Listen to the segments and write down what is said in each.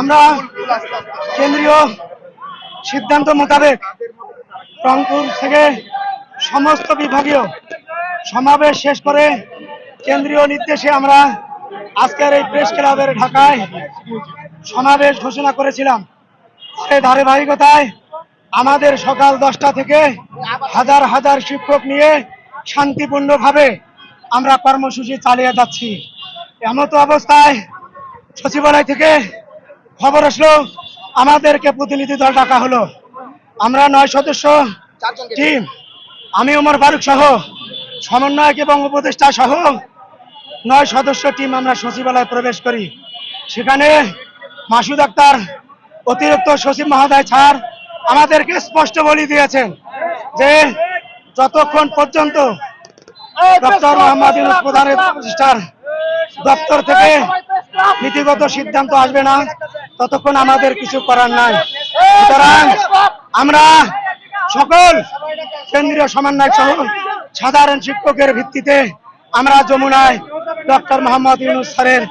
আমরা কেন্দ্রীয় সিদ্ধান্ত মোতাবেক রংপুর থেকে সমস্ত বিভাগীয় সমাবেশ শেষ করে কেন্দ্রীয় নির্দেশে আমরা আজকের এই প্রেস ক্লাবের ঢাকায় সমাবেশ ঘোষণা করেছিলাম। সেই ধারাবাহিকতায় আমাদের সকাল দশটা থেকে হাজার হাজার শিক্ষক নিয়ে শান্তিপূর্ণভাবে আমরা কর্মসূচি চালিয়ে যাচ্ছি। এমত অবস্থায় সচিবালয় থেকে খবর আসলো আমাদেরকে প্রতিনিধি দল ডাকা হলো। আমরা নয় সদস্য টিম। আমি ওমর ফারুক সহ সমন্বয়ক এবং উপদেষ্টা সহ নয় সদস্য টিম আমরা সচিবালয়ে প্রবেশ করি। সেখানে মাসুদ আক্তার অতিরিক্ত সচিব মহোদয় ছাড় আমাদেরকে স্পষ্ট বলে দিয়েছেন যে যতক্ষণ পর্যন্ত ডক্টর মোহাম্মদ ইউনুস প্রধানের প্রতিষ্ঠার দপ্তর থেকে নীতিগত সিদ্ধান্ত আসবে না ততক্ষণ আমাদের কিছু করার নাই। সুতরাং আমরা সকল কেন্দ্রীয় সমন্বয়ক সহ সাধারণ শিক্ষকের ভিত্তিতে আমরা যমুনায় ডক্টর মোহাম্মদ ইউনুস স্যারের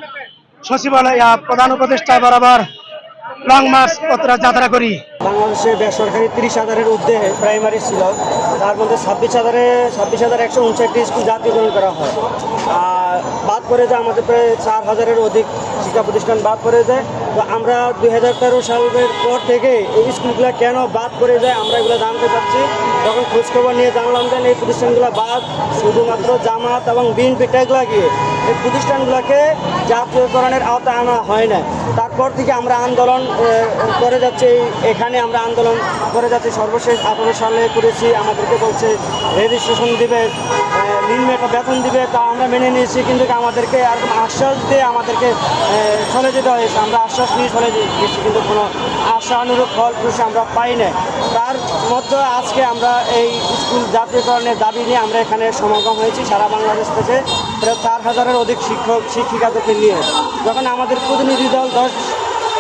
সচিবালয় প্রধান উপদেষ্টা বরাবর লং মার্চ যাত্রা করি। বাংলাদেশে বেসরকারি তিরিশ হাজারের ঊর্ধ্বে প্রাইমারি ছিল। তার মধ্যে ছাব্বিশ হাজারে, ছাব্বিশ হাজার একশো উনষাটটি স্কুল জাতীয়করণ করা হয়। আর বাদ পড়ে যায় আমাদের প্রায় চার হাজারের অধিক শিক্ষা প্রতিষ্ঠান বাদ পড়ে যায়। তো আমরা দুই হাজার তেরো সালের পর থেকে এই স্কুলগুলো কেন বাদ পড়ে যায় আমরা এগুলো জানতে চাচ্ছি। তখন খোঁজখবর নিয়ে জানলাম যে এই প্রতিষ্ঠানগুলো বাদ, শুধুমাত্র জামাত এবং বিএনপি ট্যাগ লাগিয়ে এই প্রতিষ্ঠানগুলোকে জাতীয়করণের আওতায় আনা হয় না তারপর থেকে আমরা আন্দোলন করে যাচ্ছি, এখানে আমরা আন্দোলন করে যাচ্ছি, সর্বশেষ আঠারো সালে করেছি, আমাদেরকে বলছে রেজিস্ট্রেশন দিবে নিম্ন একটা বেতন দিবে, তা আমরা মেনে নিয়েছি, কিন্তু আমাদেরকে এরকম আশ্বাস দিয়ে আমাদেরকে চলে যেতে হয়েছে আমরা আশ্বাস নিয়ে চলে গেছি, কিন্তু কোনো আশানুরূপ ফল খুশি আমরা পাই না তার মধ্যে আজকে আমরা এই স্কুল জাতীয়করণের দাবি নিয়ে আমরা এখানে সমাগম হয়েছি সারা বাংলাদেশ থেকে প্রায় চার হাজারের অধিক শিক্ষক, শিক্ষিকাদেরকে নিয়ে। যখন আমাদের প্রতিনিধি দল দশ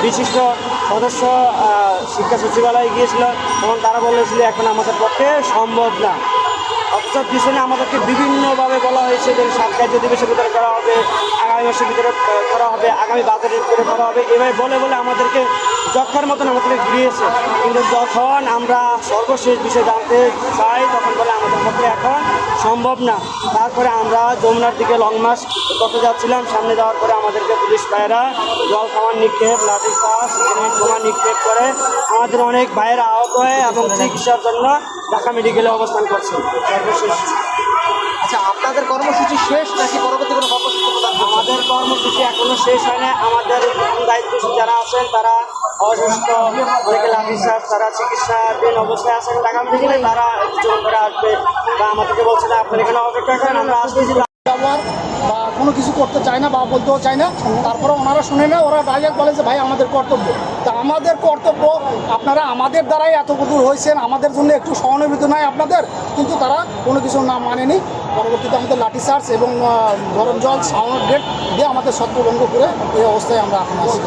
বিশিষ্ট সদস্য শিক্ষা সচিবালয়ে গিয়েছিল, তখন তারা বলেছিল, এখন আমাদের পক্ষে সম্ভব না। অথচ পিছনে আমাদেরকে বিভিন্নভাবে বলা হয়েছে যে সাত কার্য দিবসের ভিতরে করা হবে, আগামী মাসের ভিতরে করা হবে, আগামী বাজারের ভিতরে করা হবে। এভাবে বলে বলে আমাদেরকে যক্ষার মতন আমাদেরকে ঘুরিয়েছে। কিন্তু যখন আমরা সর্বশেষ বিষয় জানতে চাই, তখন বলে আমাদের পক্ষে এখন সম্ভব না। তারপরে আমরা যমুনার দিকে লং মার্চ করতে যাচ্ছিলাম। সামনে যাওয়ার পরে আমাদেরকে পুলিশ ভাইয়েরা জল খাওয়ার নিক্ষেপ, লাঠি বোমা নিক্ষেপ করে আমাদের অনেক ভাইয়েরা আহত হয় এবং চিকিৎসার জন্য ঢাকা মেডিকেলে অবস্থান করছে সর্বশেষ। আচ্ছা আপনাদের কর্মসূচি শেষ নাকি পরবর্তী কোনো কর্মসূচি? আমাদের কর্মসূচি এখনও শেষ হয় না। আমাদের দায়িত্বশীল যারা আছেন তারা অসুস্থ অনেকে লাঠিচার্জ তারা চিকিৎসাধীন অবস্থায় আছেন আগামী দিনে তারা কিছুক্ষণ করে আসবে। বা আমাদেরকে বলছে যে আপনার এখানে অপেক্ষা করেন আমরা আসতেছি। কোনো কিছু করতে চায় না বা বলতেও চায় না। তারপরে ওনারা শুনে না ওরা ডাইরেক্ট বলে যে, ভাই, আমাদের কর্তব্য। তা আমাদের কর্তব্য, আপনারা আমাদের দ্বারাই এত দূর হয়েছেন, আমাদের জন্য একটু সহানুভূতি নাই আপনাদের, কিন্তু তারা কোনো কিছু না মানেনি। পরবর্তীতে আমাদের লাঠি লাঠিচার্জ এবং গরম জল সাউন্ড গেট দিয়ে আমাদের সত্যভঙ্গ করে এই অবস্থায় আমরা এখন আছি।